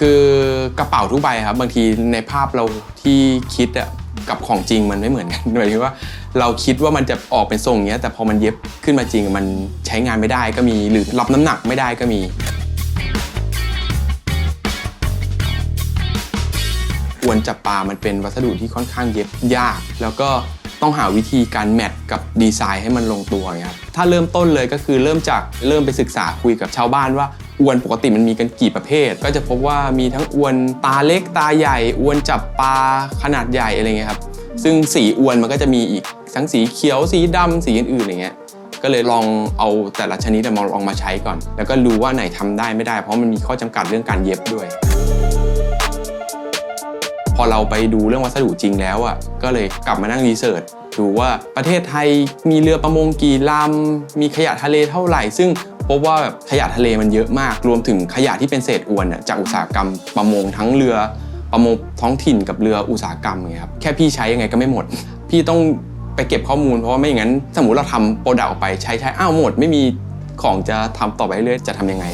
คือกระเป๋าทุกใบครับ บางทีในภาพเราที่คิดอะกับของจริงมันไม่เหมือนกันหมายถึงว่าเราคิดว่ามันจะออกเป็นทรงเงี้ยแต่พอมันเย็บขึ้นมาจริงมันใช้งานไม่ได้ก็มีหรือรับน้ำหนักไม่ได้ก็มี อวนจับปลามันเป็นวัสดุที่ค่อนข้างเย็บยาก แล้วก็ต้องหาวิธีการแมทกับดีไซน์ให้มันลงตัวครับถ้าเริ่มต้นเลยก็คือเริ่มจากเริ่มไปศึกษาคุยกับชาวบ้านว่า อวนปกติมันมีกันกี่ประเภท ก็จะพบว่ามีทั้งอวนตาเล็กตาใหญ่ อวนจับปลาขนาดใหญ่อะไรเงี้ยครับซึ่งสีอวนมันก็จะมีอีกทั้งสีเขียวสีดำสีอื่นๆอย่างเงี้ยก็เลยลองเอาแต่ละชนิดมาลองมาใช้ก่อน แล้วก็รู้ว่าไหนทำได้ไม่ได้ เพราะมันมีข้อจำกัดเรื่องการเย็บด้วย พอเราไปดูเรื่องวัสดุจริงแล้วอะก็เลยกลับมานั่งรีเสิร์ชดูว่าประเทศไทยมีเรือประมงกี่ลำมีขยะทะเลเท่าไหร่ ซึ่ง พบว่าขยะทะเลมันเยอะมาก รวมถึงขยะที่เป็นเศษอวนจากอุตสาหกรรมประมงทั้งเรือประมงท้องถิ่นกับเรืออุตสาหกรรมอย่างเงครับแค่พี่ใช้ยังไงก็ไม่หมด พี่ต้องไปเก็บข้อมูลเพราะว่าไม่อย่างนั้นสมมติเราทำโปรดักต์ออกไปใช้ใช้อ้าวหมด ไม่มีของจะทำต่อไปเรื่อยจะทำยังไง